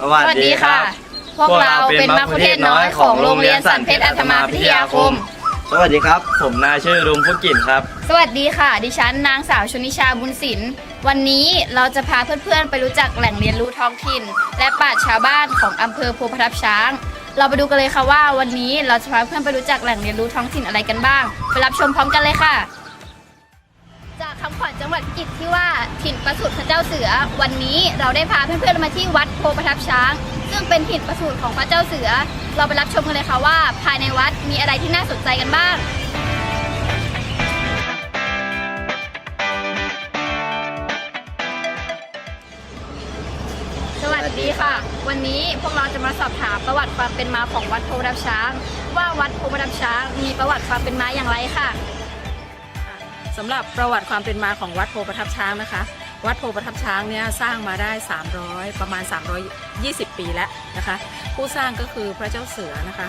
สวัสดีค่ะพวกเราเป็นมัคคุเทศน้อยของโรงเรียนสันเพชรอัตมาพิทยาคม สวัสดีครับ ผมนายชื่อรุงพุกินครับ สวัสดีค่ะ ดิฉันนางสาวชนิชาบุญศิลป์วันนี้เราจะพาเพื่อนๆ ไปรู้จักแหล่งเรียนรู้ท้องถิ่น และปราชญ์ชาวบ้านของอำเภอโพธิ์ประทับช้าง เราไปดูกันเลยค่ะว่าวันนี้เราจะพาเพื่อนไปรู้จักแหล่งเรียนรู้ท้องถิ่นอะไรกันบ้าง ไปรับชมพร้อมกันเลยค่ะ จังหวัดพิจที่ว่าถิ่นประสูติพระเจ้าเสือ วันนี้เราได้พาเพื่อนๆมาที่วัดโพประทับช้าง ซึ่งเป็นถิ่นประสูติของพระเจ้าเสือ เราไปรับชมกันเลยค่ะว่า ภายในวัดมีอะไรที่น่าสนใจกันบ้างสวัสดีค่ะ วันนี้พวกเราจะมาสอบถามประวัติความเป็นมาของวัดโพธิ์รับช้าง ว่าวัดโพธิ์รับช้างมีประวัติความเป็นมาอย่างไรค่ะ สำหรับประวัติความเป็นมาของวัดโพประทับช้างนะคะ วัดโพประทับช้างเนี่ยสร้างมาได้ 300 ประมาณ 320 ปีแล้วนะคะ ผู้สร้างก็คือพระเจ้าเสือนะคะ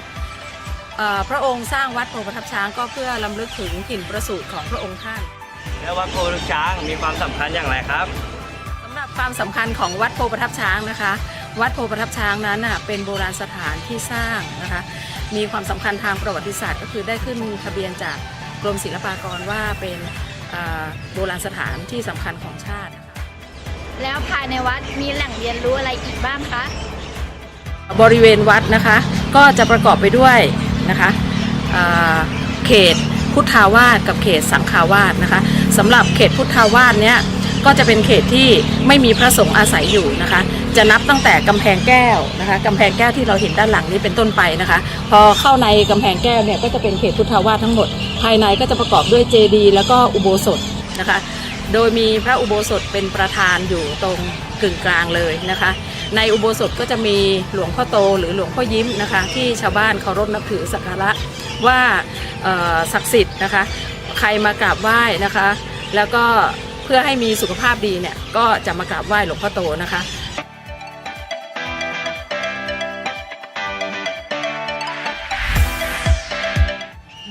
เอ่อพระองค์สร้างวัดโพประทับช้างก็เพื่อลำลึกถึงถิ่นประสูติของพระองค์ท่าน แล้ววัดโพลูกช้างมีความสำคัญอย่างไรครับสำหรับความสำคัญของวัดโพประทับช้างนะคะ วัดโพประทับช้างนั้นน่ะเป็นโบราณสถานที่สร้างนะคะ มีความสำคัญทางประวัติศาสตร์ ก็คือได้ขึ้นทะเบียนจากกรมศิลปากรว่าเป็นเอ่อ โบราณสถานที่สำคัญของชาตินะคะแล้วภายในวัดมีแหล่งเรียนรู้อะไรอีกบ้างคะบริเวณวัดนะคะก็จะประกอบไปด้วยนะคะอ่าเขตพุทธาวาสกับเขตสังฆาวาสนะคะสำหรับเขตพุทธาวาสเนี้ย ก็จะเป็นเขตที่ไม่มีพระสงฆ์อาศัยอยู่นะคะ จะนับตั้งแต่กำแพงแก้วนะคะกำแพงแก้วที่เราเห็นด้านหลังนี้เป็นต้นไปนะคะ พอเข้าในกำแพงแก้วเนี่ยก็จะเป็นเขตพุทธาวาสทั้งหมด ภายในก็จะประกอบด้วยเจดีย์แล้วก็อุโบสถนะคะ โดยมีพระอุโบสถเป็นประธานอยู่ตรงกึ่งกลางเลยนะคะ ในอุโบสถก็จะมีหลวงพ่อโตหรือหลวงพ่อยิ้มนะคะ ที่ชาวบ้านเคารพนับถือสักการะว่าศักดิ์สิทธิ์นะคะ ใครมากราบไหว้นะคะ แล้วก็ เพื่อให้มีสุขภาพดีเนี่ยก็จะมากราบไหว้หลวงพ่อโตนะคะ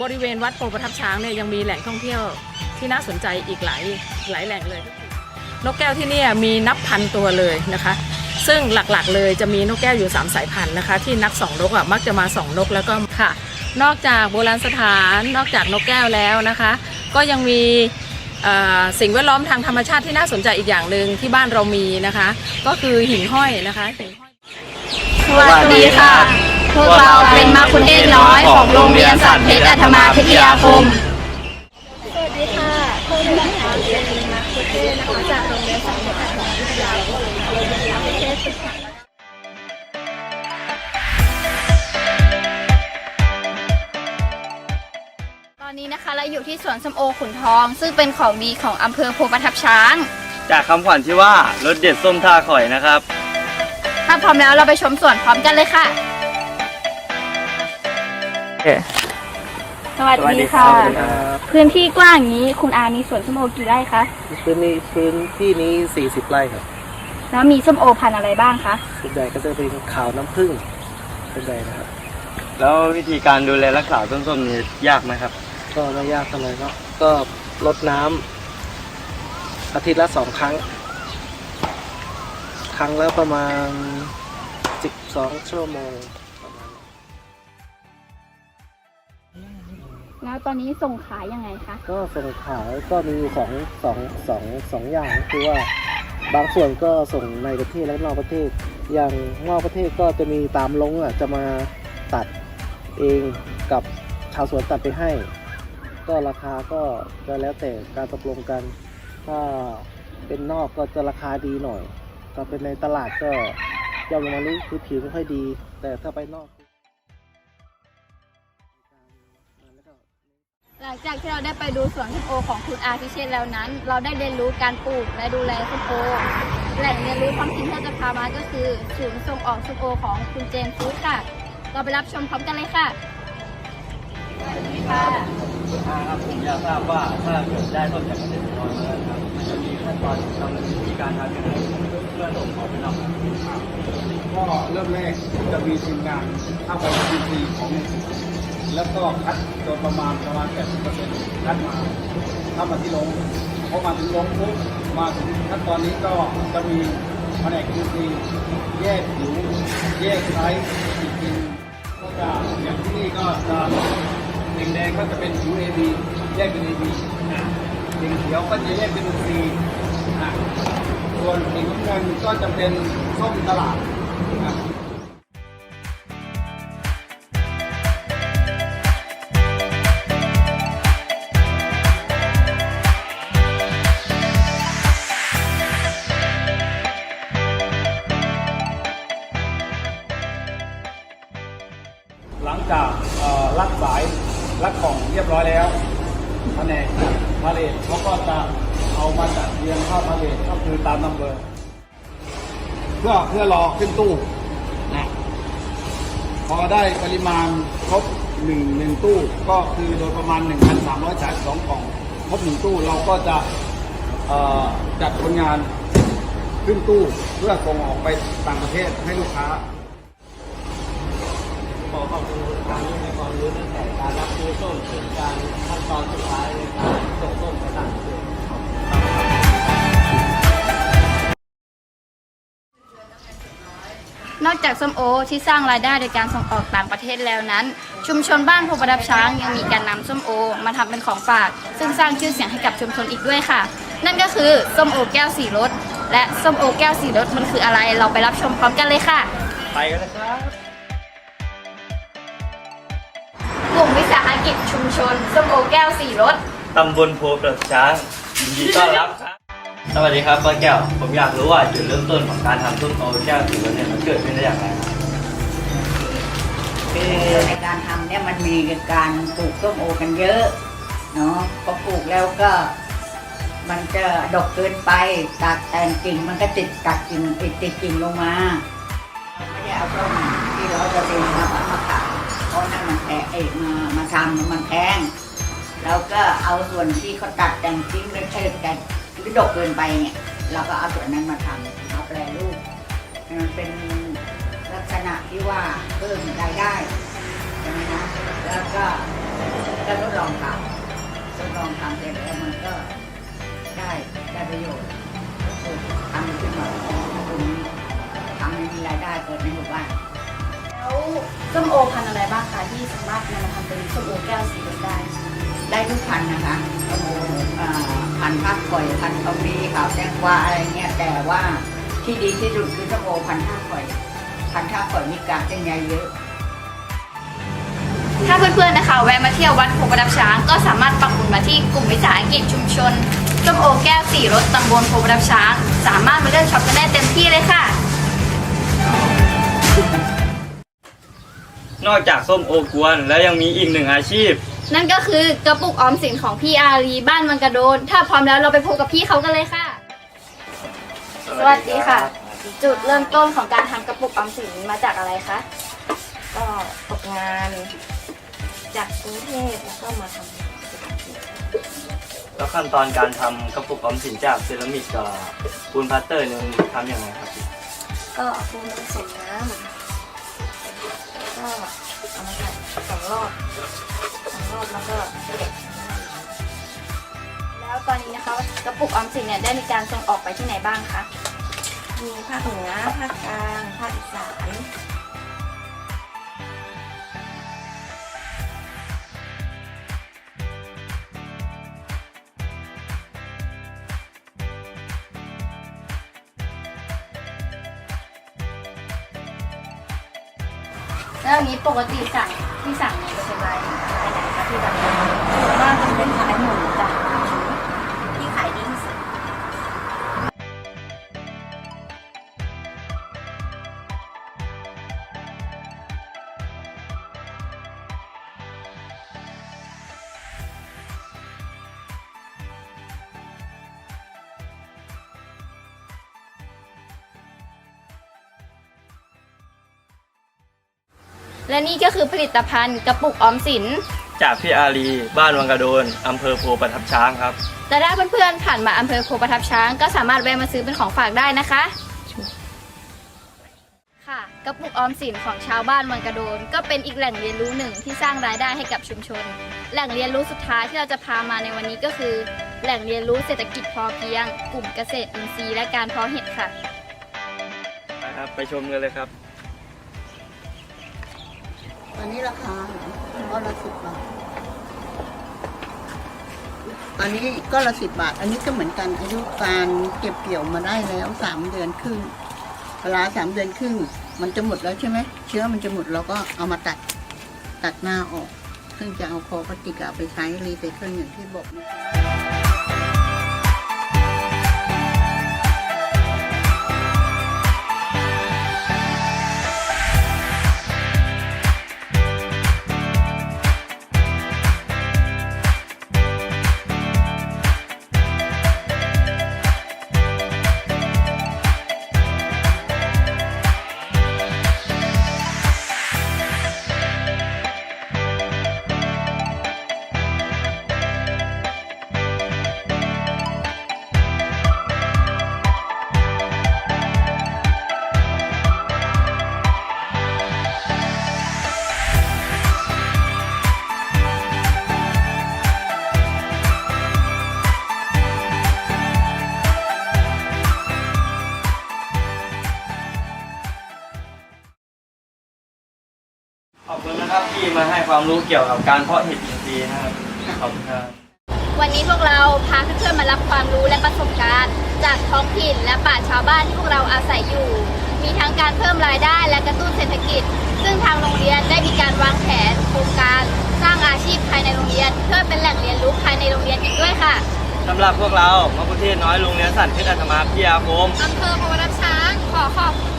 บริเวณวัดโพประทับช้างเนี่ยยังมีแหล่งท่องเที่ยวที่น่าสนใจอีกหลายหลายแหล่งเลย นกแก้วที่นี่มีนับพันตัวเลยนะคะ ซึ่งหลักๆ เลยจะมีนกแก้วอยู่ 3 สายพันธุ์นะคะ ที่นักส่องนกอะมักจะมาส่องนกแล้วก็ค่ะ นอกจากโบราณสถาน นอกจากนกแก้วแล้วนะคะ ก็ยังมี สิ่งแวดล้อมทางธรรมชาติที่น่าสนใจอีกอย่างหนึ่งที่บ้านเรามีนะคะ ก็คือหิ่งห้อยนะคะหิ่งห้อยสวัสดีค่ะ พวกเราเป็นมัคคุเทศน้อยของโรงเรียนสันเพชรอัตมาพิทยาคมสวัสดีค่ะพวกเราเป็นมัคคุเทศนะคะจากโรงเรียนสันเพชรอัตมาพิทยาคม อนนี้นะคะเราอยู่ที่สวนส้มโอขุนทอง ซึ่งเป็นของดีของอำเภอโพประทับช้าง จากคำขวัญที่ว่ารสเด็ดส้มท่าข่อยนะครับ ถ้าพร้อมแล้วเราไปชมสวนพร้อมกันเลยค่ะ สวัสดีค่ะ พื้นที่กว้างอย่างนี้คุณอามีสวนส้มโอกี่ไร่คะพื้นนี้พื้นที่นี้ 40 ไร่ครับแล้วมีส้มโอพันธุ์อะไรบ้างคะส่วนใหญ่ก็จะเป็นขาวน้ำผึ้งส่วนใหญ่นะครับ แล้ววิธีการดูแลรักษาต้นส้มนี่ยากไหมครับ ก็ไม่ยากเท่าไหร่ครับก็ลดน้ำอาทิตย์ละสองครั้ง ครั้งละประมาณ 12 ชั่วโมงประมาณนั้นแล้วตอนนี้ส่งขายยังไงคะ ก็ส่งขายก็มีอยู่สองสองสองสองอย่างคือว่าบางส่วนก็ส่งในประเทศและนอกประเทศ อย่างนอกประเทศก็จะมีตามลงอะจะมาตัดเองกับชาวสวนตัดไปให้ ก็ราคาก็จะแล้วแต่การตกลงกัน ถ้าเป็นนอกก็จะราคาดีหน่อย ถ้าเป็นในตลาดก็ยอดลงมาลิคือผิวไม่ค่อยดี แต่ถ้าไปนอก หลังจากที่เราได้ไปดูสวนส้มโอของคุณอาพิเชษแล้วนั้น เราได้เรียนรู้การปลูกและดูแลส้มโอ แหล่งเรียนรู้ท้องถิ่นที่เราจะพามาก็คือศูนย์ส่งออกส้มโอของคุณเจมส์ฟู้ดค่ะ เราไปรับชมพร้อมกันเลยค่ะสวัสดีค่ะ ครับผมอยากทราบว่าถ้าเกิดได้ต้นจากเกษตรกรมาแล้วครับมันจะมีขั้นตอนกำวิธีการทำยังไงเพื่อส่งออกไปนอกก็เริ่มแรกจะมีทีมงานเข้าไปทีซีของ แล้วก็คัดโดยประมาณประมาณ80%คัดมาเข้ามาที่โรงพอมาถึงโรงปุ๊บมาถึงขั้นตอนนี้ก็จะมีแผนก QC แยกผิวแยกไซส์อีกทีหนึ่งก็จะอย่างที่นี่ก็จะ แดงก็จะเป็นผิว AB แยกเป็น AB นะสีเขียวก็จะแยกเป็น C นะส่วนสีน้ำเงินก็จะเป็นส้มตลาดนะหลังจากเอ่อรัดสาย รักล่องเรียบร้อยแล้วแผนกพาเลทเขาก็จะเอามาจัดเรียงเข้าพาเลทก็คือตามนัมเบอร์เพื่อเพื่อรอขึ้นตู้นะพอได้ปริมาณครบหนึ่งหนึ่งตู้ก็คือโดยประมาณ 1,300สายสองกล่องครบหนึ่งตู้เราก็จะจัดคนงานขึ้นตู้เพื่อส่งออกไปต่างประเทศให้ลูกค้า ขอขอบคุณทางที่ให้ความรู้ตั้งแต่การรับซื้อส้มถึงการขั้นตอนสุดท้ายในการส่งส้มไปต่างประเทศขอบคุณครับนอกจากส้มโอที่สร้างรายได้โดยการส่งออกต่างประเทศแล้วนั้น ชุมชนบ้านโพประดับช้างยังมีการนำส้มโอ มาทำเป็นของฝาก ซึ่งสร้างชื่อเสียงให้กับชุมชนอีกด้วยค่ะ นั่นก็คือส้มโอแก้วสีรสและส้มโอแก้วสีรสมันคืออะไรเราไปรับชมพร้อมกันเลยค่ะ ไปกันนะครับ กิจชุมชนส้มโอแก้วสีรสตำบลโพประช้างยินดีต้อนรับครับ สวัสดีครับป้าแก้ว ผมอยากรู้ว่าจุดเริ่มต้นของการทำส้มโอแก้วสีรสเนี่ยมันเกิดขึ้นได้อย่างไรครับคือในการทำเนี่ยมันมีการปลูกส้มโอกันเยอะเนาะพอปลูกแล้วก็ มันจะดกเกินไปตัดแต่งกิ่งมันก็ติดกัดกิ่งติดติดกิ่งลงมาไม่ได้เอาส้มที่ร้อยเปอร์เซ็นต์มามาขายเพ ราะนั่นมันแพงเอกมามาทำมันแพงแล้วก็เอาส่วนที่เขาตัดแต่งทิ้งหรือเชิดแต่หรือดกเกินไปเนี่ย เราก็เอาส่วนนั้นมาทำมาแปรรูปมันเป็นลักษณะที่ว่าเพิ่มรายได้ใช่ไหมนะแล้วก็ก็ทดลองทำทดลองทำเสร็จแล้วมันก็ได้ได้ประโยชน์ทำ ส้มโอพันธุ์อะไรบ้างคะที่สามารถนำมาทำเป็นส้มโอแก้วสีรสได้ ได้ทุกพันธุ์นะคะโอ้โหอ่าพันธุ์ภาคข่อยพันธุ์ทองดีขาวแตงกวาอะไรเงี้ยแต่ว่าที่ดีที่สุดคือส้มโอพันธุ์ท่าข่อย พันธุ์ท่าข่อยมีกากเส้นใยเยอะ ถ้าเพื่อนๆนะคะแวะมาเที่ยววัดโพประดับช้าง ก็สามารถปักหมุดมาที่กลุ่มวิสาหกิจชุมชนส้มโอแก้วสีรสตำบลโพประดับช้าง สามารถมาเลือกช็อปกันได้เต็มที่เลยค่ะ นอกจากส้มโอกวน แล้วยังมีอีกหนึ่งอาชีพ นั่นก็คือกระปุกออมสินของพี่อารีบ้านมังกระโดน ถ้าพร้อมแล้วเราไปพบกับพี่เขากันเลยค่ะ สวัสดีค่ะ จุดเริ่มต้นของการทำกระปุกออมสินมาจากอะไรคะ ก็ตกงานจากกรุงเทพแล้วก็มาทำแล้วขั้นตอนการทำกระปุกออมสินจากเซรามิกกับปูนพลาสเตอร์เนี่ยมันทำยังไงครับก็เอาปูนผสมน้ำ ก็เอามาใส่สองรอบสองรอบแล้วก็เก็บแล้วตอนนี้นะคะกระปุกออมสินเนี่ยได้มีการส่งออกไปที่ไหนบ้างคะมีภาคเหนือภาคกลางภาคอีสาน แล้วอย่างนี้ปกติสั่งที่สั่งเนี่ยเป็นรายรายไหนคะที่แบบว่าจะเป็นขายหมูจ้ะ และนี่ก็คือผลิตภัณฑ์กระปุกออมสิน จากพี่อารีบ้านวังกระโดนอำเภอโพประทับช้างครับ และถ้าเพื่อนๆผ่านมาอำเภอโพประทับช้าง ก็สามารถแวะมาซื้อเป็นของฝากได้นะคะ ค่ะกระปุกออมสินของชาวบ้านเมืองกระโดน ก็เป็นอีกแหล่งเรียนรู้หนึ่งที่สร้างรายได้ให้กับชุมชน แหล่งเรียนรู้สุดท้ายที่เราจะพามาในวันนี้ก็คือ แหล่งเรียนรู้เศรษฐกิจพอเพียง กลุ่มเกษตรอินทรีย์และการเพาะเห็ดค่ะครับ ไปชมกันเลยครับ ตอนนี้ราคาก็ละสิบบาท ตอนนี้ก็ละสิบบาท อันนี้ก็เหมือนกันอายุการเก็บเกี่ยวมาได้แล้วสามเดือนครึ่งเวลาสามเดือนครึ่งมันจะหมดแล้วใช่ไหมเชื้อมันจะหมดเราก็เอามาตัดตัดหน้าออก ซึ่งจะเอาโคพลาสติกเอาไปใช้รีไซเคิลอย่างที่บอกนะคะ ขอบคุณนะครับที่มาให้ความรู้เกี่ยวกับการเพาะเห็ดอินทรีย์นะครับขอบคุณครับ วันนี้พวกเราพาเพื่อนๆมารับความรู้และประสบการณ์ จากท้องถิ่นและป่าชาวบ้านที่พวกเราอาศัยอยู่ มีทั้งการเพิ่มรายได้และกระตุ้นเศรษฐกิจ ซึ่งทางโรงเรียนได้มีการวางแผนโครงการ สร้างอาชีพภายในโรงเรียน เพื่อเป็นแหล่งเรียนรู้ภายในโรงเรียนอีกด้วยค่ะสำหรับพวกเรามะกุเทศน้อยโรงเรียนสันเพชรอัตมาพิทยาคมอำเภอพวัช้างขอขอบคุณ